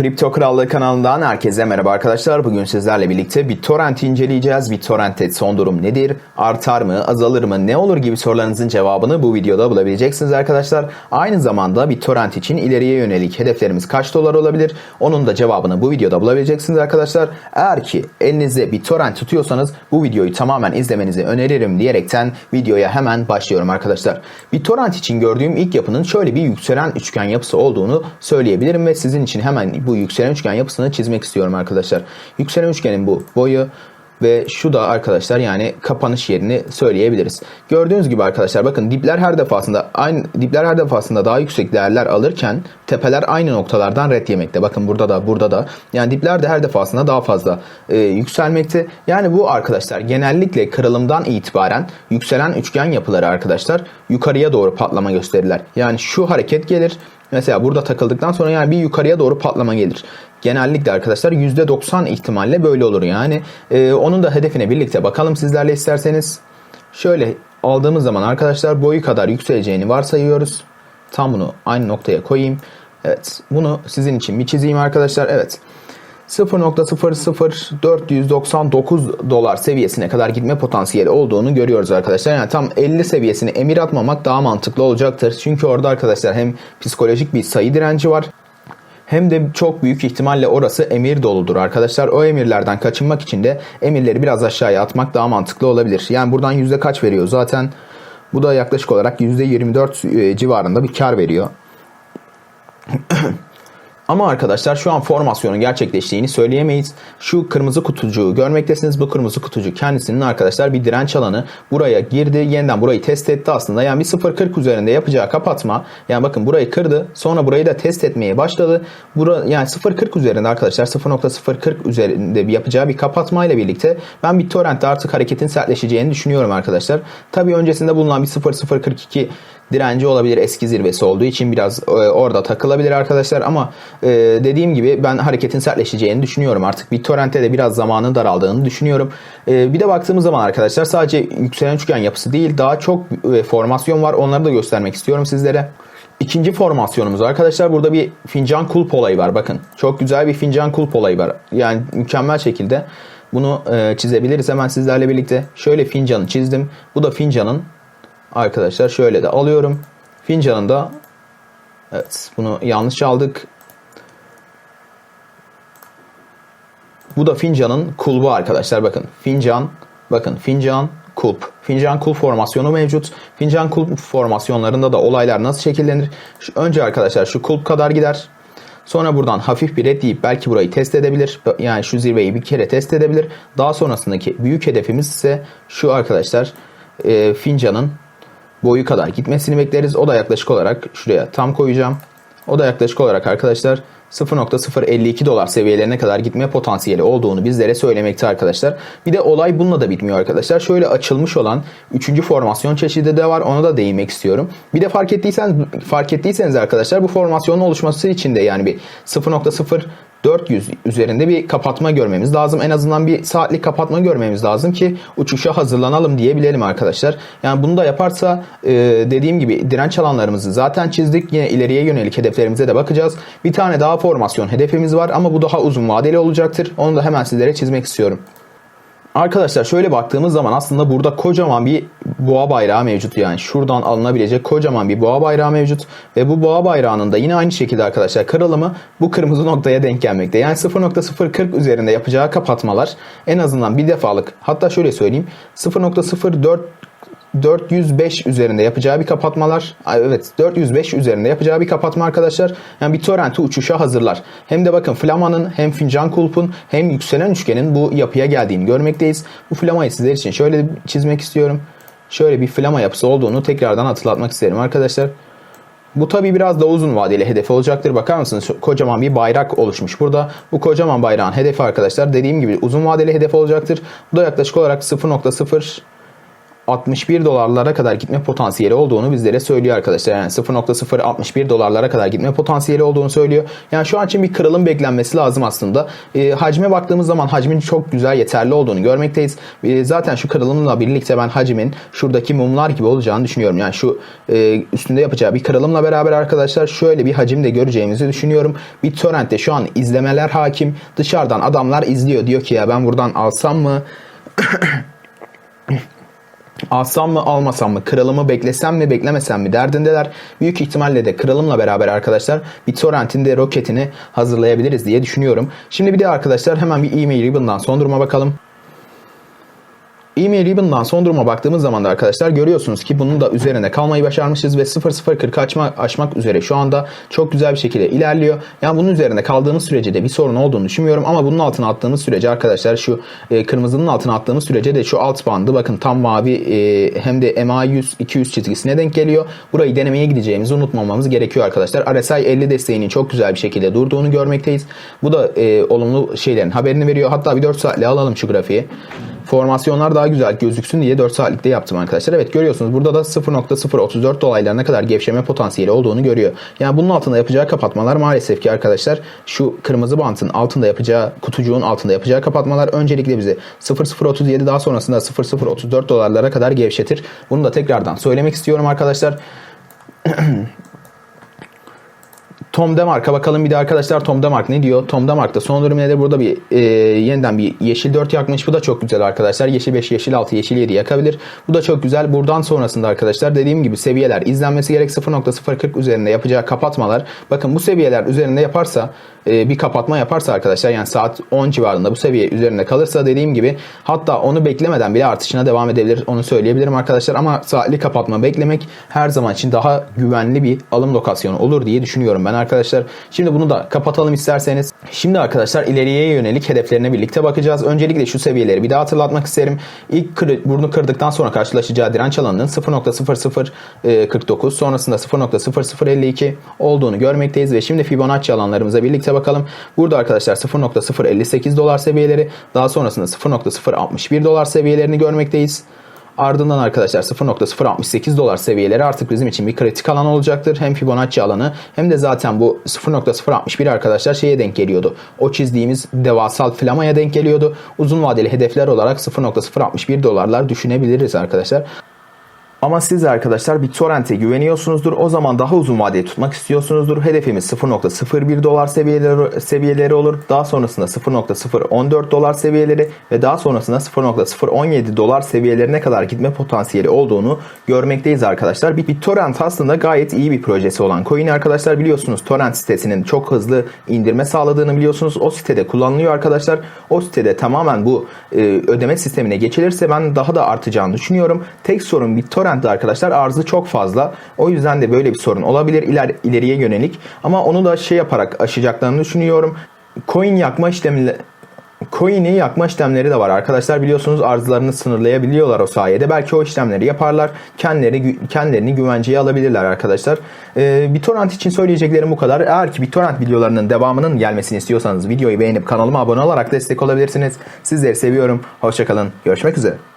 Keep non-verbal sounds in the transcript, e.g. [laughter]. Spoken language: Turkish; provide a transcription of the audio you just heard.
Kripto Krallığı kanalından herkese merhaba arkadaşlar. Bugün sizlerle birlikte BitTorrent'i inceleyeceğiz. BitTorrent'te son durum nedir? Artar mı? Azalır mı? Ne olur gibi sorularınızın cevabını bu videoda bulabileceksiniz arkadaşlar. Aynı zamanda BitTorrent için ileriye yönelik hedeflerimiz kaç dolar olabilir? Onun da cevabını bu videoda bulabileceksiniz arkadaşlar. Eğer ki elinizde BitTorrent tutuyorsanız bu videoyu tamamen izlemenizi öneririm diyerekten videoya hemen başlıyorum arkadaşlar. BitTorrent için gördüğüm ilk yapının şöyle bir yükselen üçgen yapısı olduğunu söyleyebilirim ve sizin için hemen bu yükselen üçgen yapısını çizmek istiyorum arkadaşlar. Yükselen üçgenin bu boyu ve şu da arkadaşlar yani kapanış yerini söyleyebiliriz. Gördüğünüz gibi arkadaşlar bakın dipler her defasında aynı dipler her defasında daha yüksek değerler alırken tepeler aynı noktalardan red yemekte. Bakın burada da burada da yani dipler de her defasında daha fazla e, yükselmekte. Yani bu arkadaşlar genellikle kırılımdan itibaren yükselen üçgen yapıları arkadaşlar yukarıya doğru patlama gösterirler. Yani şu hareket gelir Mesela burada takıldıktan sonra yani bir yukarıya doğru patlama gelir. Genellikle arkadaşlar %90 ihtimalle böyle olur yani. Ee, onun da hedefine birlikte bakalım sizlerle isterseniz. Şöyle aldığımız zaman arkadaşlar boyu kadar yükseleceğini varsayıyoruz. Tam bunu aynı noktaya koyayım. Evet bunu sizin için bir çizeyim arkadaşlar. Evet 0.00499 dolar seviyesine kadar gitme potansiyeli olduğunu görüyoruz arkadaşlar. Yani tam 50 seviyesini emir atmamak daha mantıklı olacaktır. Çünkü orada arkadaşlar hem psikolojik bir sayı direnci var hem de çok büyük ihtimalle orası emir doludur arkadaşlar. O emirlerden kaçınmak için de emirleri biraz aşağıya atmak daha mantıklı olabilir. Yani buradan yüzde kaç veriyor zaten? Bu da yaklaşık olarak %24 civarında bir kar veriyor. Ama arkadaşlar şu an formasyonun gerçekleştiğini söyleyemeyiz. Şu kırmızı kutucuğu görmektesiniz. Bu kırmızı kutucuk kendisinin arkadaşlar bir direnç alanı. Buraya girdi. Yeniden burayı test etti aslında. Yani bir 0.40 üzerinde yapacağı kapatma. Yani bakın burayı kırdı. Sonra burayı da test etmeye başladı. Bura, yani 0.40 üzerinde arkadaşlar 0.040 üzerinde yapacağı bir kapatma ile birlikte ben BitTorrent'te artık hareketin sertleşeceğini düşünüyorum arkadaşlar. Tabii öncesinde bulunan bir 0.042 direnci olabilir eski zirvesi olduğu için biraz e, orada takılabilir arkadaşlar. Ama e, dediğim gibi ben hareketin sertleşeceğini düşünüyorum artık. BitTorrent'te de biraz zamanın daraldığını düşünüyorum. E, bir de baktığımız zaman arkadaşlar sadece yükselen üçgen yapısı değil daha çok e, formasyon var. Onları da göstermek istiyorum sizlere. İkinci formasyonumuz arkadaşlar burada bir fincan kulp olayı var. Bakın çok güzel bir fincan kulp olayı var. Yani mükemmel şekilde bunu e, çizebiliriz hemen sizlerle birlikte. Şöyle fincanı çizdim. Bu da fincanın Arkadaşlar şöyle de alıyorum. Fincanında evet bunu yanlış aldık. Bu da fincanın kulbu arkadaşlar bakın. Fincan bakın fincan kulp. Fincan kulp formasyonu mevcut. Fincan kulp formasyonlarında da olaylar nasıl şekillenir? Şu, önce arkadaşlar şu kulp kadar gider. Sonra buradan hafif bir red belki burayı test edebilir. Yani şu zirveyi bir kere test edebilir. Daha sonrasındaki büyük hedefimiz ise şu arkadaşlar e, fincanın boyu kadar gitmesini bekleriz. O da yaklaşık olarak şuraya tam koyacağım. O da yaklaşık olarak arkadaşlar 0.052 dolar seviyelerine kadar gitme potansiyeli olduğunu bizlere söylemekte arkadaşlar. Bir de olay bununla da bitmiyor arkadaşlar. Şöyle açılmış olan 3. formasyon çeşidi de var. Ona da değinmek istiyorum. Bir de fark ettiyseniz fark ettiyseniz arkadaşlar bu formasyonun oluşması için de yani bir 0.0 400 üzerinde bir kapatma görmemiz lazım. En azından bir saatlik kapatma görmemiz lazım ki uçuşa hazırlanalım diyebilelim arkadaşlar. Yani bunu da yaparsa e, dediğim gibi direnç alanlarımızı zaten çizdik. Yine ileriye yönelik hedeflerimize de bakacağız. Bir tane daha formasyon hedefimiz var ama bu daha uzun vadeli olacaktır. Onu da hemen sizlere çizmek istiyorum. Arkadaşlar şöyle baktığımız zaman aslında burada kocaman bir boğa bayrağı mevcut yani şuradan alınabilecek kocaman bir boğa bayrağı mevcut ve bu boğa bayrağının da yine aynı şekilde arkadaşlar kırılımı bu kırmızı noktaya denk gelmekte. Yani 0.040 üzerinde yapacağı kapatmalar en azından bir defalık hatta şöyle söyleyeyim 0.04 405 üzerinde yapacağı bir kapatmalar. Evet 405 üzerinde yapacağı bir kapatma arkadaşlar. Yani bir torrenti uçuşa hazırlar. Hem de bakın Flama'nın hem Fincan Kulp'un hem yükselen üçgenin bu yapıya geldiğini görmekteyiz. Bu Flama'yı sizler için şöyle çizmek istiyorum. Şöyle bir Flama yapısı olduğunu tekrardan hatırlatmak isterim arkadaşlar. Bu tabi biraz da uzun vadeli hedef olacaktır. Bakar mısınız? Kocaman bir bayrak oluşmuş burada. Bu kocaman bayrağın hedefi arkadaşlar dediğim gibi uzun vadeli hedef olacaktır. Bu da yaklaşık olarak 0.0 61 dolarlara kadar gitme potansiyeli olduğunu bizlere söylüyor arkadaşlar. Yani 0.061 dolarlara kadar gitme potansiyeli olduğunu söylüyor. Yani şu an için bir kırılım beklenmesi lazım aslında. E, hacme baktığımız zaman hacmin çok güzel yeterli olduğunu görmekteyiz. E, zaten şu kırılımla birlikte ben hacmin şuradaki mumlar gibi olacağını düşünüyorum. Yani şu e, üstünde yapacağı bir kırılımla beraber arkadaşlar şöyle bir hacim de göreceğimizi düşünüyorum. BitTorrent'te şu an izlemeler hakim. Dışarıdan adamlar izliyor. Diyor ki ya ben buradan alsam mı? [coughs] alsam mı almasam mı kırılımı beklesem mi beklemesem mi derdindeler. Büyük ihtimalle de kırılımla beraber arkadaşlar BitTorrent'in de roketini hazırlayabiliriz diye düşünüyorum. Şimdi bir de arkadaşlar hemen bir e-mail ribbon'dan son duruma bakalım. E-mail ribbon'dan son duruma baktığımız zaman da arkadaşlar görüyorsunuz ki bunun da üzerine kalmayı başarmışız ve 0040 açma, aşmak üzere şu anda çok güzel bir şekilde ilerliyor. Yani bunun üzerine kaldığımız sürece de bir sorun olduğunu düşünmüyorum ama bunun altına attığımız sürece arkadaşlar şu e, kırmızının altına attığımız sürece de şu alt bandı bakın tam mavi e, hem de MA 100 200 çizgisine denk geliyor. Burayı denemeye gideceğimizi unutmamamız gerekiyor arkadaşlar. RSI 50 desteğinin çok güzel bir şekilde durduğunu görmekteyiz. Bu da e, olumlu şeylerin haberini veriyor. Hatta bir 4 saatle alalım şu grafiği formasyonlar daha güzel gözüksün diye 4 saatlikte yaptım arkadaşlar. Evet görüyorsunuz burada da 0.034 dolaylarına kadar gevşeme potansiyeli olduğunu görüyor. Yani bunun altında yapacağı kapatmalar maalesef ki arkadaşlar şu kırmızı bantın altında yapacağı kutucuğun altında yapacağı kapatmalar öncelikle bizi 0.037 daha sonrasında 0.034 dolarlara kadar gevşetir. Bunu da tekrardan söylemek istiyorum arkadaşlar. [clears throat] Tom Demark'a bakalım bir de arkadaşlar Tom Demark ne diyor? Tom Demark'ta son durum nedir? Burada bir e, yeniden bir yeşil 4 yakmış. Bu da çok güzel arkadaşlar. Yeşil 5, yeşil 6, yeşil 7 yakabilir. Bu da çok güzel. Buradan sonrasında arkadaşlar dediğim gibi seviyeler izlenmesi gerek 0.040 üzerinde yapacağı kapatmalar. Bakın bu seviyeler üzerinde yaparsa e, bir kapatma yaparsa arkadaşlar yani saat 10 civarında bu seviye üzerinde kalırsa dediğim gibi hatta onu beklemeden bile artışına devam edebilir. Onu söyleyebilirim arkadaşlar ama saatli kapatma beklemek her zaman için daha güvenli bir alım lokasyonu olur diye düşünüyorum ben arkadaşlar. Şimdi bunu da kapatalım isterseniz. Şimdi arkadaşlar ileriye yönelik hedeflerine birlikte bakacağız. Öncelikle şu seviyeleri bir daha hatırlatmak isterim. İlk kır, burnu kırdıktan sonra karşılaşacağı direnç alanının 0.0049 sonrasında 0.0052 olduğunu görmekteyiz ve şimdi Fibonacci alanlarımıza birlikte bakalım. Burada arkadaşlar 0.058 dolar seviyeleri daha sonrasında 0.061 dolar seviyelerini görmekteyiz. Ardından arkadaşlar 0.068 dolar seviyeleri artık bizim için bir kritik alan olacaktır. Hem Fibonacci alanı hem de zaten bu 0.061 arkadaşlar şeye denk geliyordu. O çizdiğimiz devasal flamaya denk geliyordu. Uzun vadeli hedefler olarak 0.061 dolarlar düşünebiliriz arkadaşlar. Ama siz arkadaşlar BitTorrent'e güveniyorsunuzdur. O zaman daha uzun vadeli tutmak istiyorsunuzdur. Hedefimiz 0.01 dolar seviyeleri, seviyeleri olur. Daha sonrasında 0.014 dolar seviyeleri ve daha sonrasında 0.017 dolar seviyelerine kadar gitme potansiyeli olduğunu görmekteyiz arkadaşlar. BitTorrent aslında gayet iyi bir projesi olan coin arkadaşlar. Biliyorsunuz torrent sitesinin çok hızlı indirme sağladığını biliyorsunuz. O sitede kullanılıyor arkadaşlar. O sitede tamamen bu e, ödeme sistemine geçilirse ben daha da artacağını düşünüyorum. Tek sorun BitTorrent torrentte arkadaşlar arzı çok fazla. O yüzden de böyle bir sorun olabilir iler, ileriye yönelik. Ama onu da şey yaparak aşacaklarını düşünüyorum. Coin yakma işlemleri Coin'i yakma işlemleri de var. Arkadaşlar biliyorsunuz arzlarını sınırlayabiliyorlar o sayede. Belki o işlemleri yaparlar. Kendileri, kendilerini güvenceye alabilirler arkadaşlar. Ee, BitTorrent için söyleyeceklerim bu kadar. Eğer ki BitTorrent videolarının devamının gelmesini istiyorsanız videoyu beğenip kanalıma abone olarak destek olabilirsiniz. Sizleri seviyorum. Hoşçakalın. Görüşmek üzere.